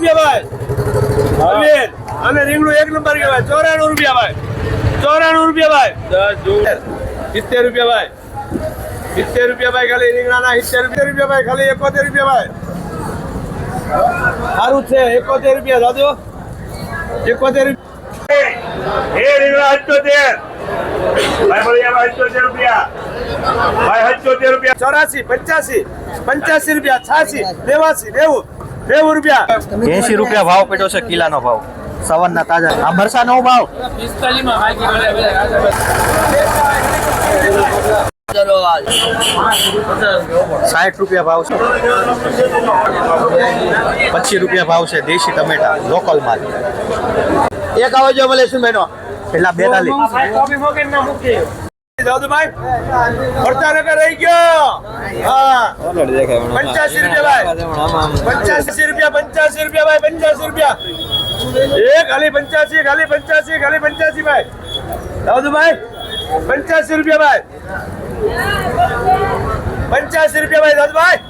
રૂપિયા ભાઈ. અને રીંગણું એક નંબર કહેવાય. ચોરાણું રૂપિયા ભાઈ. ચોરાણું રૂપિયા ભાઈ. સિત્તેર રૂપિયા ભાઈ. સિત્તેર રૂપિયા ભાઈ ખાલી રીંગણાના સિત્તેર રૂપિયા રૂપિયા ભાઈ ખાલી એકોતેર રૂપિયા ભાઈ. સારું છે એકોતેર રૂપિયા દાદો એકોતેર રૂપિયા એ રીંગણા અઠ્યોતેર ભાઈ બળિયામાં અઠ્યોતેર રૂપિયા. ભાઈ અઠ્યોતેર રૂપિયા. ચોરાસી પંચ્યાસી પંચ્યાસી રૂપિયા છ્યાસી નેવાસી નેવું. નેવું રૂપિયા. એસી રૂપિયા ભાવ પેટો છે કિલાનો ભાવ. સવારના તાજા. આ મરસાનો ભાવ. સાઠ રૂપિયા ભાવ છે. પચીસ રૂપિયા ભાવ છે દેશી ટમેટા લોકલ માલ. એક આવે જો મળે શું બહેનો પેલા બેતાલીસ. દાદુભાઈ રહી ગયો. હા. પંચ્યાસી રૂપિયા ભાઈ. પંચ્યાસી રૂપિયા પંચ્યાસી રૂપિયા ભાઈ, પંચ્યાસી રૂપિયા. એ ખાલી પંચ્યાસી ખાલી પંચ્યાસી ખાલી પંચ્યાસી ભાઈ. દાદુભાઈ પંચ્યાસી રૂપિયા ભાઈ. પંચ્યાસી રૂપિયા ભાઈ દાદુભાઈ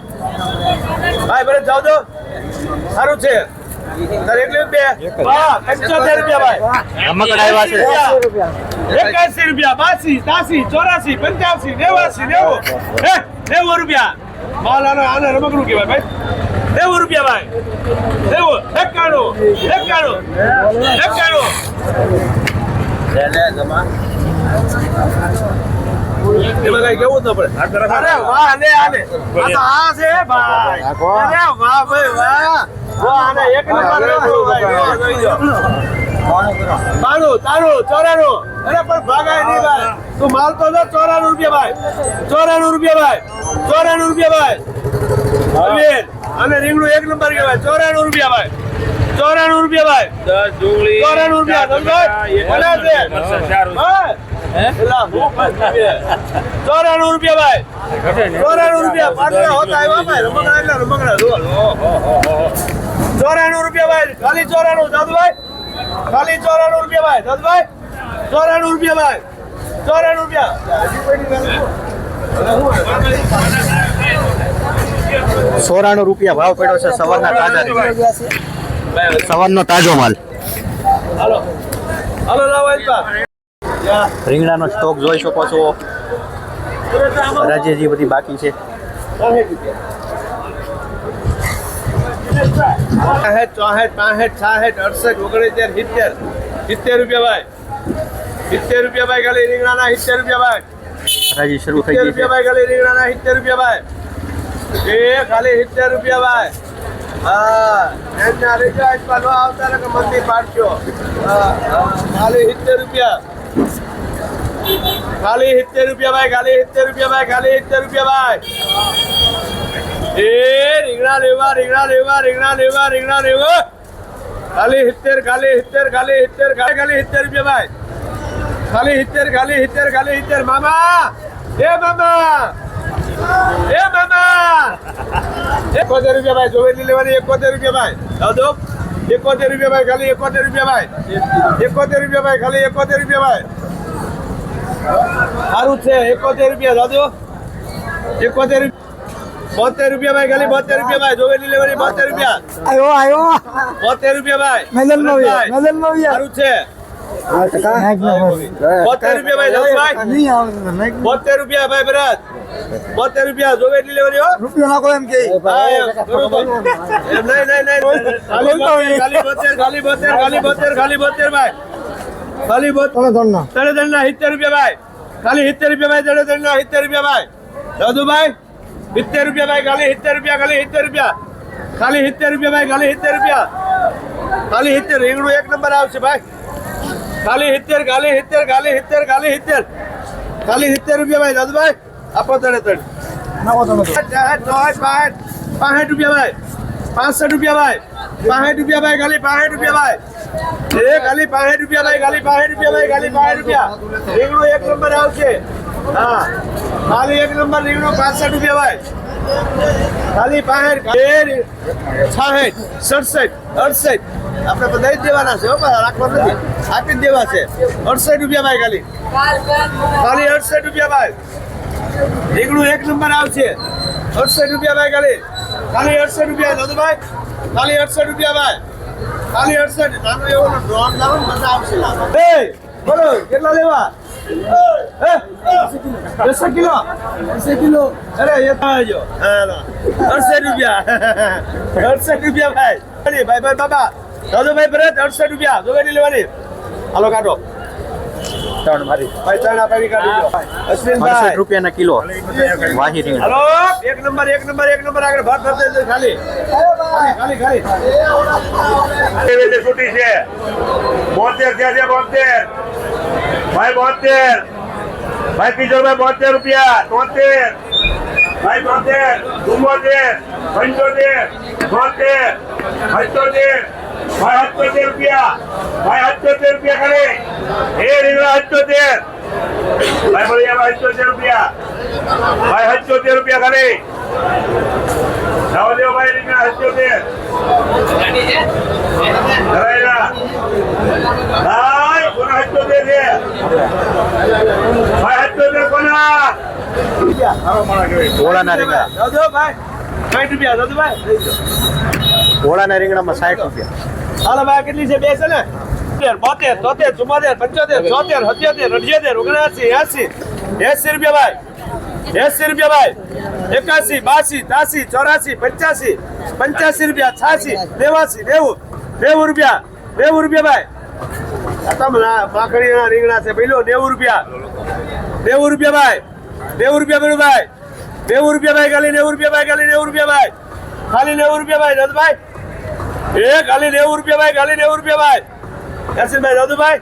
ભાઈ, ભરત જાવ દો સારું છે. તારે એકલી બે? હા પંચોતેર રૂપિયા ભાઈ. રમકડા આવ્યા છે. એકાસી રૂપિયા બાસી તાસી ચોરાસી પંચ્યાસી નેવાસી નેવું. નેવું રૂપિયા. માલ આને આને રમકડું કહેવાય ભાઈ. નેવું રૂપિયા ભાઈ. નેવું એકાણું એકાણું એકાણું. કેવું જ ન પડે? અરે વાહ ને આ તો આ છે ભાઈ. અરે વાહ ભાઈ વાહ. બાણું તાણું ચોરાણું. અરે પણ ભાગાય નહીં ભાઈ. તું માલ તો ચોરાણું રૂપિયા ભાઈ. ચોરાણું રૂપિયા ભાઈ. ચોરાણું રૂપિયા ભાઈ. અને રીંગણું એક નંબર કહેવાય. ચોરાણું રૂપિયા ભાઈ. ચોરાણું રૂપિયા ભાઈ. ચોરાણું રૂપિયા સમજાય? ચોરાણું રૂપિયા ભાઈ. ચોરાણું રૂપિયા. પાટલા હોતા આવ્યા ભાઈ. રમકડા એટલે રમકડા જુઓ. ચોરાણું રૂપિયા ભાઈ. ખાલી ચોરાણું દાદુભાઈ. ખાલી ચોરાણું રૂપિયા ભાઈ. દાદુભાઈ ચોરાણું રૂપિયા ભાઈ. ચોરાણું રૂપિયા. સોરાણું રૂપિયા ભાવ પડ્યો છે સવારના તાજા. સવારનો તાજો માલ. હાલો. હાલો લાવો. રીંગણાનો સ્ટોક જોઈ શકો છો. રાજ્યજી બધી બાકી છે. સાહેઠ ચોસઠ પાસઠ છાસઠ અડસઠ ઓગણસિત્તેર સિત્તેર. સિત્તેર રૂપિયા ભાઈ. સિત્તેર રૂપિયા ભાઈ ખાલી રીંગણાના સિત્તેર રૂપિયા ભાઈ. રાજી શરૂ થઈ ગઈ રૂપિયા ભાઈ ખાલી રીંગણાના સિત્તેર રૂપિયા ભાઈ. એ ખાલી સિત્તેર રૂપિયા ભાઈ. હા એમના આટલા ન આવતા ને કે મંદી પાડજો હા, હા. ખાલી સિત્તેર રૂપિયા. ખાલી સિત્તેર રૂપિયા ભાઈ, ખાલી સિત્તેર રૂપિયા ભાઈ, ખાલી સિત્તેર રૂપિયા ભાઈ. એ રીંગણા લેવા રીંગણા લેવા રીંગણા લેવા રીંગણા લેવા. ખાલી સિત્તેર ખાલી સિત્તેર ખાલી સિત્તેર, ખાલી ખાલી સિત્તેર રૂપિયા ભાઈ. ખાલી સિત્તેર ખાલી સિત્તેર ખાલી સિત્તેર. મામા! એ મામા! એ મામા! એકોતેર રૂપિયા ભાઈ, જોવેલી લેવાની એકોતેર રૂપિયા ભાઈ. દાદો એકોતેર રૂપિયા ભાઈ ખાલી એકોતેર રૂપિયા ભાઈ. એકોતેર રૂપિયા ભાઈ ખાલી એકોતેર રૂપિયા ભાઈ. સારું છે એકોતેર રૂપિયા દાદો એકોતેર બોતેર રૂપિયા ભાઈ ખાલી બોતેર રૂપિયા ભાઈ. જોવેલી લેવાની બોતેર રૂપિયા. આવ્યો આવ્યો બોતેર રૂપિયા ભાઈ. મેદલ નો ભાઈ, નો સારું છે. બોતેર રૂપિયા ભાઈ બોતેર રૂપિયા ભાઈ ભરત બોતેર રૂપિયા જોવે એટલી લેવાની હો. રૂપિયો નાખો એમ કે. નહીં નહીં નહીં. ખાલી બોતેર, ખાલી બોતેર ખાલી બોતેર ખાલી ભાઈ. ખાલી બોતેર ત્રણ ત્રણ ના સિત્તેર રૂપિયા ભાઈ. ખાલી સિત્તેર રૂપિયા ભાઈ ત્રણ ત્રણ ના સિત્તેર રૂપિયા ભાઈ. દાદુભાઈ સિત્તેર રૂપિયા ભાઈ ખાલી સિત્તેર રૂપિયા ખાલી સિત્તેર રૂપિયા. ખાલી સિત્તેર રૂપિયા ભાઈ ખાલી સિત્તેર રૂપિયા. ખાલી સિત્તેર રીંગણું એક નંબર આવશે ભાઈ. ખાલી સિત્તેર ખાલી સિત્તેર ખાલી સિત્તેર ખાલી સિત્તેર. ખાલી સિત્તેર રૂપિયા ભાઈ દાદુભાઈ આપો ત્રણે ત્રણ નાખો તમે પાંસઠ રૂપિયા ભાઈ. પાસઠ રૂપિયા ભાઈ. પાસઠ રૂપિયા ભાઈ ખાલી પાસઠ રૂપિયા ભાઈ. એ ખાલી પાંસઠ રૂપિયા ભાઈ ખાલી પાસઠ રૂપિયા ભાઈ ખાલી પાસઠ રૂપિયા. રીંગણું એક નંબર આવશે. હા. ખાલી એક નંબર રીંગણું પાસઠ રૂપિયા ભાઈ. ખાલી પાસઠ છાસઠ સડસઠ અડસઠ. આપણે બધા જ દેવાના છે રાખવા નથી. આપી જ દેવા છે. અડસઠ રૂપિયા ભાઈ ખાલી. ખાલી અડસઠ રૂપિયા ભાઈ. રીંગણું એક નંબર આવશે. અડસઠ રૂપિયા ભાઈ ખાલી. ખાલી અડસઠ રૂપિયા દાદુભાઈ ખાલી અડસઠ રૂપિયા ભાઈ. ખાલી અડસઠ. નાનો એવો ડ્રોન લાવો ને મજા આવશે એ બોલો કેટલા લેવા? દસ કિલો? દસ કિલો. અરે એ આવજો અડસઠ રૂપિયા. અડસઠ રૂપિયા ભાઈ. ભાઈ ભાઈ બાબા. દાદુભાઈ ભરત અડસઠ રૂપિયા. જોવાની લેવાની. હાલો કાઢો. ત્રણ મારી. ભાઈ ચણા પાણી કાઢી દો અશ્વિનભાઈ. રૂપિયાના કિલો. વાહી રીંગણા હલો એક નંબર એક નંબર એક નંબર આગળ ભાત ભરતે છે ખાલી. ખાલી ખાલી છૂટી છે. બોતેર થયા છે બોતેર. ભાઈ બોતેર. ભાઈ કિશોરભાઈ બોતેર રૂપિયા. તોતેર. ભાઈ બોતેર ચુમ્મોતેર પંચોતેર. બોતેર. પંચોતેર ભાઈ સત્તોતેર રૂપિયા. ભાઈ સત્તોતેર રૂપિયા કરે એ રીંગણા સત્તોતેર ભાઈ બોલિયા ભાઈ સત્તોતેર રૂપિયા. ભાઈ સત્તોતેર રૂપિયા કરે નવદેવ દેવો ભાઈ રીંગણા સત્તોતેર ધરાયેલા. ભાઈ, કોના દે છે? ભાઈ, દે કોના? ઓળાના રીંગણા. ભાઈ. સાઠ રૂપિયા દાદુ ભાઈ. ઓળાના રીંગણામાં સાઠ રૂપિયા. હાલો ભાઈ કેટલી છે? બે છે ને? બોતેર તોતેર ચુમ્મોતેર પંચોતેર, ચોતેર, સત્યોતેર, અઠ્યોતેર, ઓગણસી, એસી એસી રૂપિયા ભાઈ. એસી રૂપિયા ભાઈ. એકાસી, બાસી, ત્યાસી, ચોરાસી, પંચ્યાસી પંચ્યાસી રૂપિયા, છ્યાસી, નેવાસી, નેવું નેવું રૂપિયા નેવું રૂપિયા ભાઈ. તમને માખણીના રીંગણા છે પેલો નેવું રૂપિયા. નેવું રૂપિયા ભાઈ. નેવું રૂપિયા પેલું ભાઈ. નેવું રૂપિયા ભાઈ ખાલી, નેવું ભાઈ ખાલી, નેવું રૂપિયા ભાઈ. ખાલી નેવું રૂપિયા ભાઈ દાદુભાઈ એ ખાલી નેવું રૂપિયા ભાઈ, ખાલી નેવું રૂપિયા ભાઈ. યાસીનભાઈ દાદુભાઈ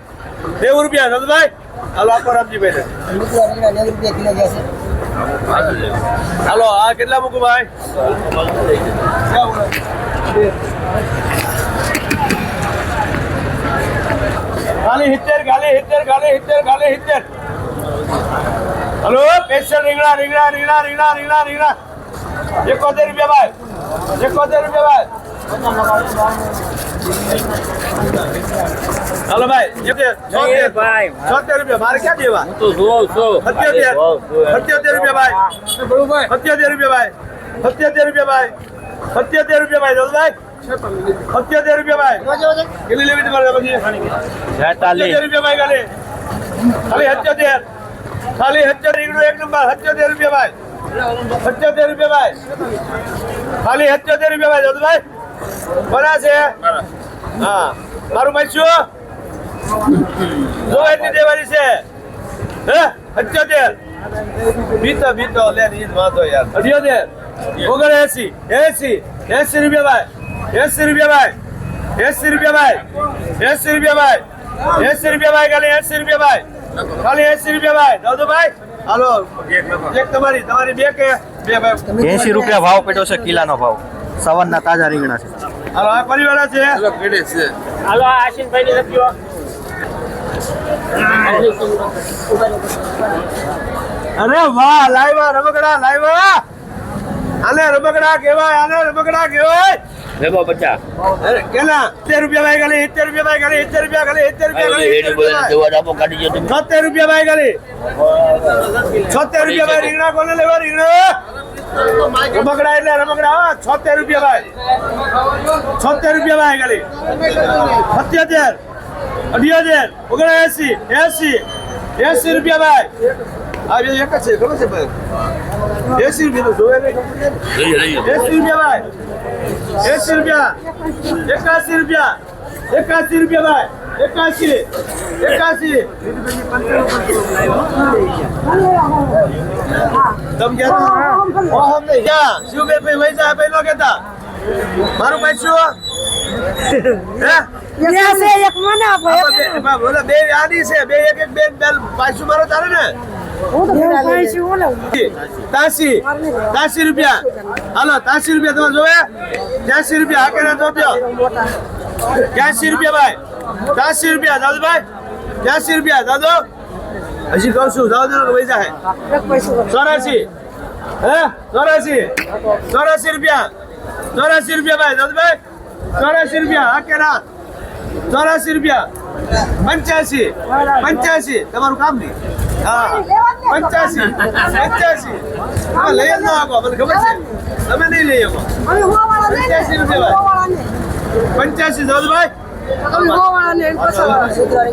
નેવું રૂપિયા દાદુભાઈ હાલો આપો રામજીભાઈ હાલો, આ કેટલા મૂકું ભાઈ? ખાલી સિત્તેર ખાલી સિત્તેર ખાલી સિત્તેર ખાલી સિત્તેર. હલો સ્પેશિયલ રીંગણા રીંગણા રીંગણા રીંગણા રીંગણા રીંગણા. એકોતેર રૂપિયા ભાઈ. એકોતેર રૂપિયા ભાઈ. હાલો ભાઈ છોતેર રૂપિયા મારે ક્યાં દેવા? સત્યોતેર સત્યોતેર રૂપિયા ભાઈ. સત્યોતેર રૂપિયા ભાઈ. સત્યોતેર રૂપિયા ભાઈ. સત્યોતેર રૂપિયા ભાઈ દાદુભાઈ સત્યોતેર રૂપિયા ભાઈ. કેટલી લેવી તમારે પછી? સત્યોતેર રૂપિયા ભાઈ ખાલી. ખાલી સત્યોતેર. ખાલી સત્યોતેર એક નંબર. સત્યોતેર રૂપિયા ભાઈ. સત્યોતેર રૂપિયા ભાઈ. ખાલી સત્યોતેર રૂપિયા ભાઈ દાદુભાઈ બના છે? હા. મારું ભાઈ શું? જો એટલી દેવાની છે. હે? સત્યોતેર બીતો બીતો. લે ઈ વાંધો યાર. અઠ્યોતેર. ઓગણ એસી. એસી એસી રૂપિયા ભાઈ. એસી રૂપિયા ભાઈ. એસી રૂપિયા ભાઈ. એસી રૂપિયા ભાઈ. એસી રૂપિયા ભાઈ ખાલી એસી રૂપિયા ભાઈ. ખાલી એસી રૂપિયા ભાઈ. દાદુભાઈ હાલો. એક તમારી તમારી બે કે? બે ભાઈ. એસી રૂપિયા ભાવ પેટો છે કિલાનો ભાવ. સવારના તાજા રીંગણા છે. હાલો આ પરિવાર છે? હાલો આશીનભાઈ ની લખ્યો અરે વાહ લાઈવા રમકડા લાઈવા આને રમકડા કેવાય આને રમકડા કેવાય રેબો પચાસ અરે કેલા 70 રૂપિયા ભાઈ ખાલી 70 રૂપિયા ભાઈ ખાલી 70 રૂપિયા ખાલી 70 રૂપિયા 70 રૂપિયા ભાઈ. 76 રૂપિયા ભાઈ રીંગણા કોને લેવા રીંગણા? રમકડા એટલે રમકડા 76 રૂપિયા ભાઈ. 76 રૂપિયા ભાઈ ખાલી. 77 અઠ્યોતેર ઓગણએસી એસી એસી રૂપિયા ભાઈ. આ બે એક જ છે ખબર છે ભાઈ? એસી રૂપિયા તો જોવે એસી રૂપિયા ભાઈ. એસી રૂપિયા. એકાસી રૂપિયા. એકાસી રૂપિયા ભાઈ. એકાસી એકાશી. તમ ગયા ઓ હમ નહીં ગયા. શું બે ભાઈ વૈસા ભાઈ નો કહેતા? મારું ભાઈ શું? બે- બોલો બે આની છે. બે એક એક બે બે પાછું મારો ચાલે ને? હું તો પૈસા હું લઉં. તાસી તાસી રૂપિયા. હાલો તાસી રૂપિયા તમે જોવે? ત્યાસી રૂપિયા હાકેના જોજો ત્યાસી રૂપિયા ભાઈ. ત્યાસી રૂપિયા દાદુભાઈ ત્યાસી રૂપિયા દાદો. હજી કહું છું દાદો પૈસા હે ચોરાસી. હે? ચોરાસી. ચોરાસી રૂપિયા. ચોરાસી રૂપિયા ભાઈ દાદુભાઈ ચોરાસી રૂપિયા હાકેના ચોરાસી રૂપિયા. પંચ્યાસી. પંચ્યાસી. તમારું કામ નહીં. હા. પંચ્યાસી. પંચ્યાસી. હા લઈ જ ના આપો મને ખબર છે. તમે નહીં લઈ આપો અમે હોવાળા નહીં ને. પંચ્યાસી ભાઈ. પંચ્યાસી દાદુભાઈ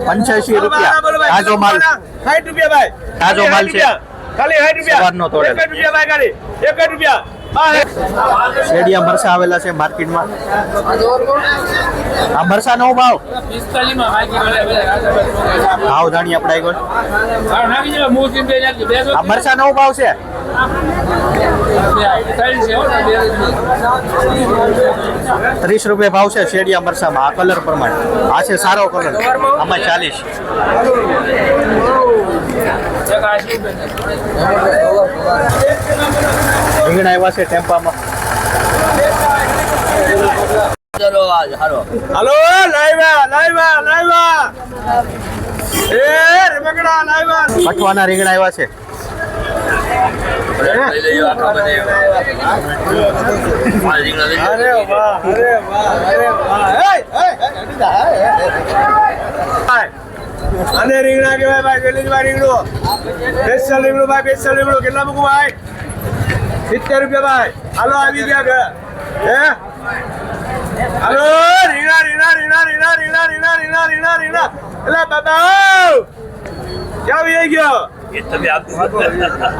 પંચ્યાસી રૂપિયા. તાજો માલ સાઠ રૂપિયા ભાઈ. તાજો માલ છે. ખાલી સાઠ રૂપિયા. સવારનો તોડેલો. એક રૂપિયા ભાઈ ખાલી. એક જ રૂપિયા. શેડિયા મરસા આવેલા છે માર્કેટમાં. આ મરસા નો ભાવ? ભાવ જાણી આપણે આગળ. આ મરસા નો ભાવ છે? ત્રીસ રૂપિયા ભાવ છે શેડિયા મરસામાં આ કલર પ્રમાણે. આ છે સારો કલર. આમાં ચાલીસ. રીણ આવ્યા છે ટેમ્પામાં હલો લાઈવા લાઈવા લાઈવા એ રમકડા લાઈવા પટવાના રીંગણ આવ્યા છે અરે અને રીંગણા કેવાય ભાઈ ગલીજ ભાઈ રીંગણું બેસલ રીંગણું ભાઈ બેસલ રીંગણું કેટલા મૂકું ભાઈ સિત્તેર રૂપિયા ભાઈ. હાલો આવી ગયા ઘર. હે? હાલો રીણા રીણા રીણા રીણા રીણા રીણા રીણા રીણા રીણા એટલે બાબા ક્યાં આવી ગયો?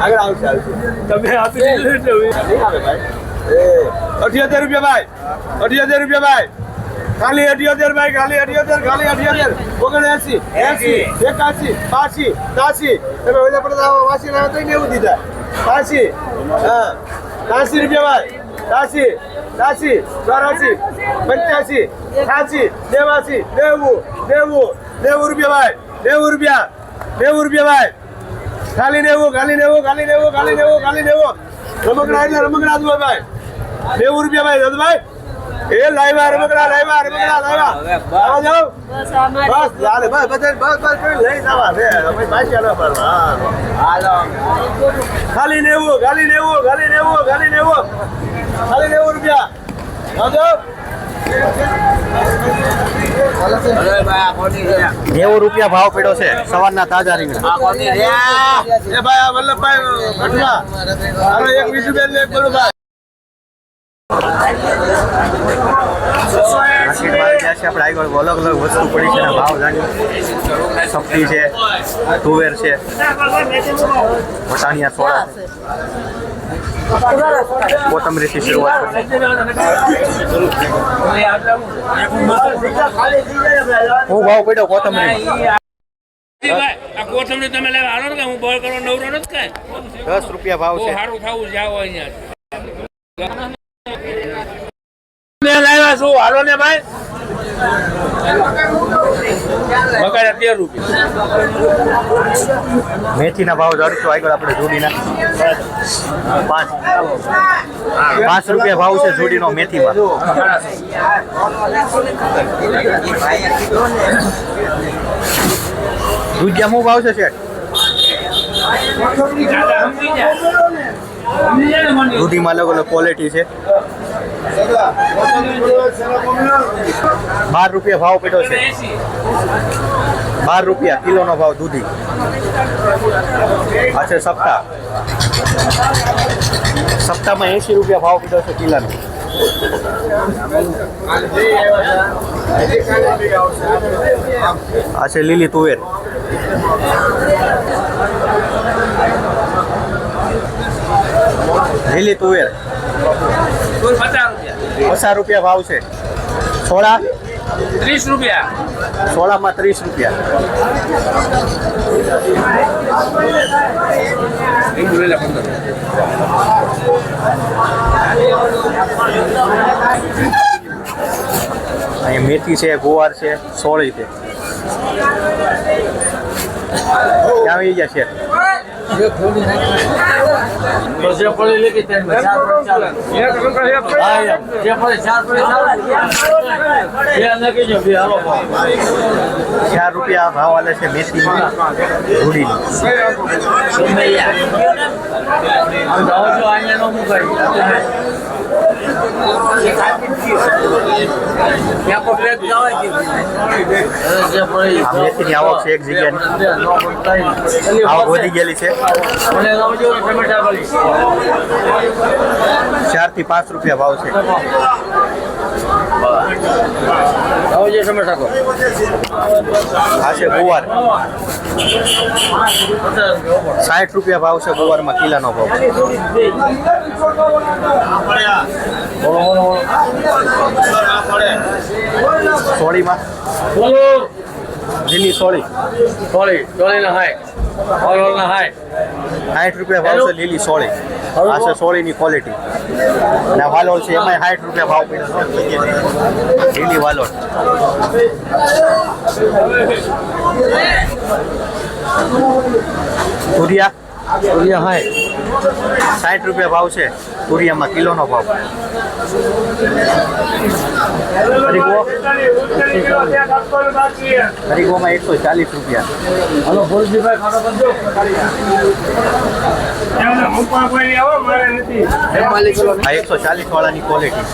આગળ આવશે આવશે. તમે આપી દીધું એટલે અઠ્યોતેર રૂપિયા ભાઈ. અઠ્યોતેર રૂપિયા ભાઈ. ખાલી અઠ્યોતેર ભાઈ, ખાલી અઠ્યોતેર ખાલી અઠ્યોતેર ઓગણએસી, એસી, એકાસી પાસી તાસી તમે ઓલા પડતા વાસી ના તો એવું દીધા? પાસી હા. ત્યાસી રૂપિયા ભાઈ. ત્યાસી ત્યાસી ચોરાસી, પંચ્યાસી, છ્યાસી, નેવાસી, નેવું નેવું નેવું રૂપિયા ભાઈ. નેવું રૂપિયા નેવું રૂપિયા ભાઈ. ખાલી નેવું ખાલી નેવું ખાલી નેવું ખાલી નેવું ખાલી નેવું. રમકડા એટલે રમકડા ભાઈ. નેવું રૂપિયા ભાઈ, દાદુભાઈ. એ લાઈવા રમકડા લાઈવા રમકડા લાઈવા. જાવ બસ. લાલે બસ બસ બસ બસ લઈ જવા રે અમે પાછી આલો પરવા હાલો. ખાલી નેવું ખાલી નેવું ખાલી નેવું ખાલી નેવું. ખાલી નેવું રૂપિયા. નેવું રૂપિયા ભાવ પીડો છે સવારના તાજા રીંગણા. વલ્લભભાઈ એક બીજું ભાઈ અલગ અલગ વસ્તુ પડી છે ભાવ જાણીએ. સબ્જી છે, તુવેર છે, વટાણિયા છે. કોથમરીથી શરૂઆત હું ભાવ પડ્યો કોથમરી તમે લેવા હાલો હું બોલ કરો નવરો નથી કાંઈ દસ રૂપિયા ભાવ છે લાવ્યા છું હાલો ને ભાઈ? મકાઈ તેર રૂપિયા. મેથીના ભાવ જાણીશું આગળ આપણે જોડીના. પાંચ. પાંચ રૂપિયા ભાવ છે જોડીનો મેથીમાં. દૂધિયા શું ભાવ છે શેઠ? દૂધીમાં અલગ અલગ ક્વોલિટી છે. બાર રૂપિયા ભાવ પેટો છે. બાર રૂપિયા કિલોનો ભાવ દૂધી. આ છે સપ્તાહ સપ્તાહમાં એંશી રૂપિયા ભાવ કીધો છે કિલાનો. આ છે લીલી તુવેર. લીલી તુવેર. પચાસ રૂપિયા. ભાવ છે. સોળા? ત્રીસ રૂપિયા. સોળામાં ત્રીસ રૂપિયા. અહીંયા મેથી છે ગુવાર છે સોળી છે. ક્યાં આવી ગયા છે? તો પડી લીધી ચાર રૂપિયા ભાવ આલે છે મેથી અહીંયા નો મુકાય. મેથીની આવક છે એક જગ્યાની આવક વધી ગયેલી છે. ચારથી પાંચ રૂપિયા ભાવ છે. આવો જે સમય ઠાકોર. હા છે ગુવાર. સાઠ રૂપિયા ભાવ છે ગુવારમાં કિલાનો ભાવ. સોળીમાં? સોળી સોળી સોળી. સોળી ના હાય. સાઠ રૂપિયા ભાવ છે લીલી સોળી. આ છે સોળીની ક્વોલિટી અને વાલોલ વાલોળ છે એમાં સાઠ રૂપિયા ભાવ પડ્યો લીલી વાલોળ તુરિયા તુરિયા હાય. સાઠ રૂપિયા ભાવ છે તુરિયામાં કિલોનો ભાવ. હરિગોમાં એકસો ચાલીસ રૂપિયા. હલો આ એકસો ચાલીસ વાળાની ક્વોલિટી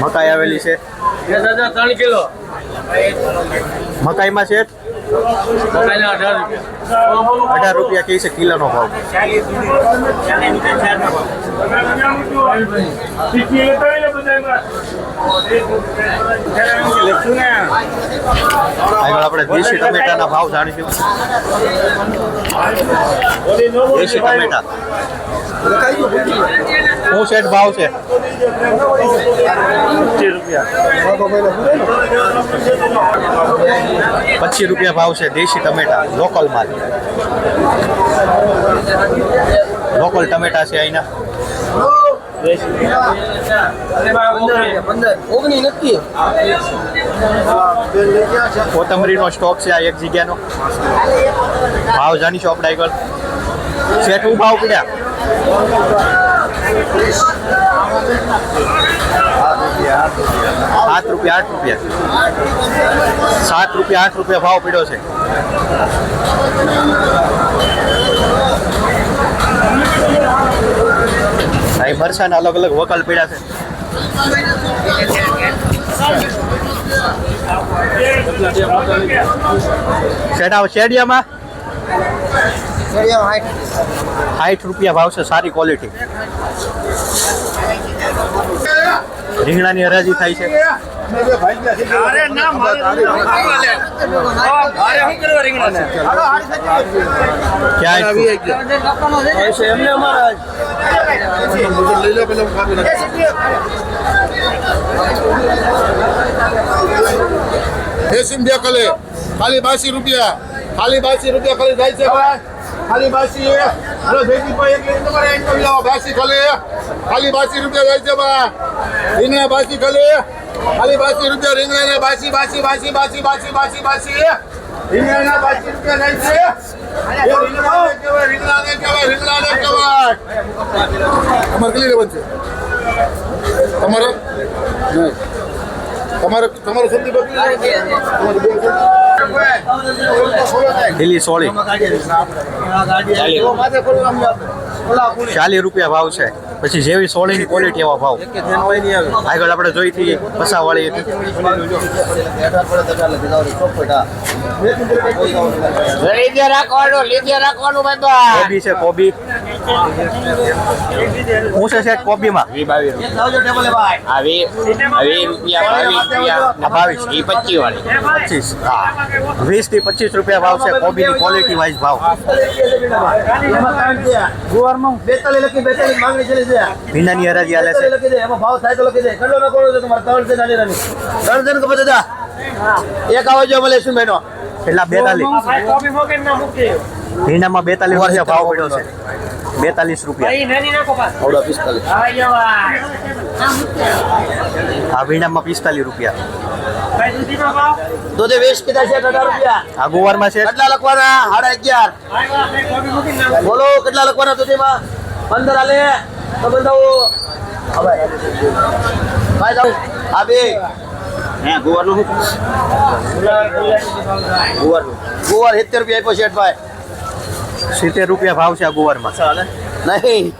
મકાઈ આવેલી છે. ત્રણ કિલો. મકાઈમાં છે? અઢાર રૂપિયા. કહે છે કિલોનો ભાવ. આગળ આપણે દેશી ટમેટાના ભાવ જાણીશું. દેશી ટમેટા. શું સેટ ભાવ છે? પચીસ રૂપિયા ભાવ છે દેશી ટમેટા લોકલ માલ. લોકલ ટમેટા છે અહીંના. કોથમરીનો સ્ટોક છે આ એક જગ્યાનો. ભાવ જાણીશું આપણે આગળ? સેટ હું ભાવ પડ્યા? સાત રૂપિયા, આઠ રૂપિયા. સાત રૂપિયા, આઠ રૂપિયા ભાવ પીડ્યો છે. સાહેબ મરસાના અલગ અલગ વકલ પીડ્યા છે. શેડા શેડિયામાં સાઠ રૂપિયા ભાવ છે સારી ક્વોલિટી રીંગણાની હરાજી થાય છે ક્યાં એસી બે કલે ખાલી બાસી રૂપિયા ખાલી બાસી રૂપિયા ખાલી જાય છે ભાઈ ખાલી બાસી હલો જયદીપભાઈ એક મિનિટ તમારે અહીં કરી લાવો. બાસી ખાલે. ખાલી બાસી રૂપિયા ભાઈ રીંગણા બાસી ખાલે. ખાલી બાસી રૂપિયા રીંગણા બાસી બાસી બાસી બાસી બાસી બાસી બાસી. રીંગણા બાસી રૂપિયા જાય છે. એ રીંગણાને કહેવાય કહેવાય કહેવાય. તમારે કેટલી છે? તમારે? તમારે તમારે બકરી લીલી સોળી. ચાલીસ રૂપિયા ભાવ છે. પછી જેવી સોળીની ક્વોલિટી એવા ભાવ. આગળ આપણે જોઈ હતી પસાવાળી હતી. કોબી છે, કોબી. શું છે શેઠ કોબીમાં? આવી આવી રૂપિયા. બાવીસ રૂપિયા બાવીસ એ પચીસ વાળી પચીસ હા. વીસથી પચીસ રૂપિયા ભાવ છે કોબીની ક્વોલિટી વાઇઝ ભાવ. બેતાલીસ લખી બેતાલીસ માંગણી ચલી છે. ભીંડાની હરાજી હાલે છે. લખી દે એમાં ભાવ થાય તો લખી દે. કેટલો નકોડો છે તમારે? ત્રણ છે નાની નાની. ત્રણ છે ને કે બધા એક આવો જો મળે શું બહેનો એટલા બેતાલીસ. ભીંડામાં બેતાલીસ રૂપિયા ભાવ પડ્યો છે. બેતાલીસ રૂપિયા. આવડા પિસ્તાલીસ. હા ભીંડામાં પિસ્તાલીસ રૂપિયા. તો તે વીસ કીધા છે અઢાર રૂપિયા. આ ગુવારમાં છે. કેટલા લખવાના? સાડા અગિયાર. બોલો કેટલા લખવાના સુધીમાં પંદર હાલે તો બંધાવો. હવે. ભાઈ જાઓ. આ બે. ગુવાર. ગુવાર સિત્તેર રૂપિયા આપ્યો શેઠ ભાઈ સિત્તેર રૂપિયા ભાવ છે આ ગુવારમાં. નહીં.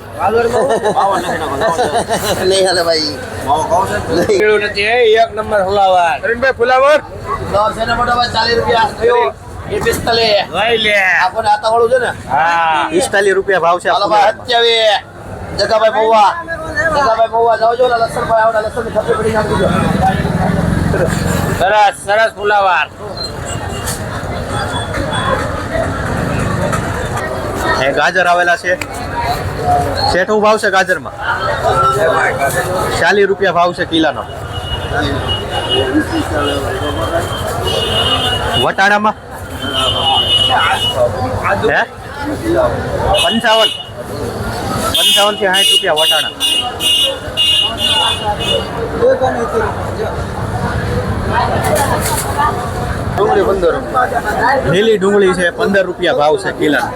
નહીં હાલે ભાઈ. એક નંબર ફુલાવાર. અરવિંદભાઈ ફુલાવર? દસ છે મોટા ભાઈ ચાલીસ રૂપિયા. પિસ્તાલીસ. લઈ લે. આપણને આતા વાળું છે ને? હા. પિસ્તાલીસ રૂપિયા ભાવ છે ભાઈ જગાભાઈ મહુવા. જગાભાઈ મહુવા જાઓ જો ઓલા લસણભાઈ આવડા લસણની થપ્પી પડી નાખી સરસ સરસ ફુલાવાર. એ ગાજર આવેલા છે. શેઠું ભાવ છે ગાજરમાં? ચાલીસ રૂપિયા ભાવ છે કિલાનો. વટાણામાં? હે? પંચાવન. પંચાવનથી સાઠ રૂપિયા વટાણા. ડુંગળી પંદર લીલી ડુંગળી છે, પંદર રૂપિયા ભાવ છે કિલાનો.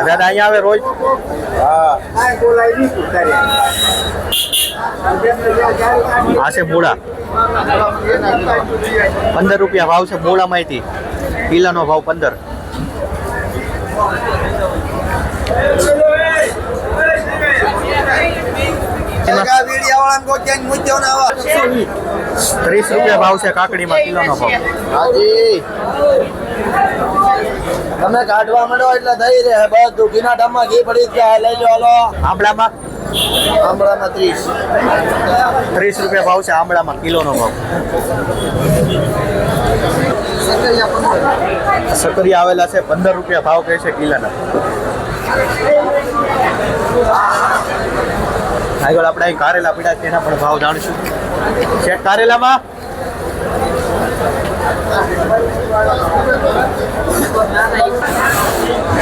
દાદા અહીંયા આવે રોજ? આ છે પંદર રૂપિયા ભાવ છે મૂળા માહિતી કિલાનો ભાવ પંદર. ત્રીસ રૂપિયા ભાવ છે કાકડીમાં કિલોનો ભાવ. હાજી. તમે કાઢવા માંડો એટલે થઈ રહે. બધું ઘીના ડામમાં ઘી પડી જાય. લઈ લો હાલો. આંબળામાં? આંબળામાં ત્રીસ. ત્રીસ રૂપિયા ભાવ છે આંબળામાં કિલોનો ભાવ. સકરિયા આવેલા છે પંદર રૂપિયા ભાવ કહે છે કિલાના. આગળ આપણે કારેલા પીડા છે એના પણ ભાવ જાણીશું. ચેક કારેલામાં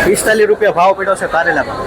પિસ્તાલીસ રૂપિયા ભાવ પડ્યો છે કારેલામાં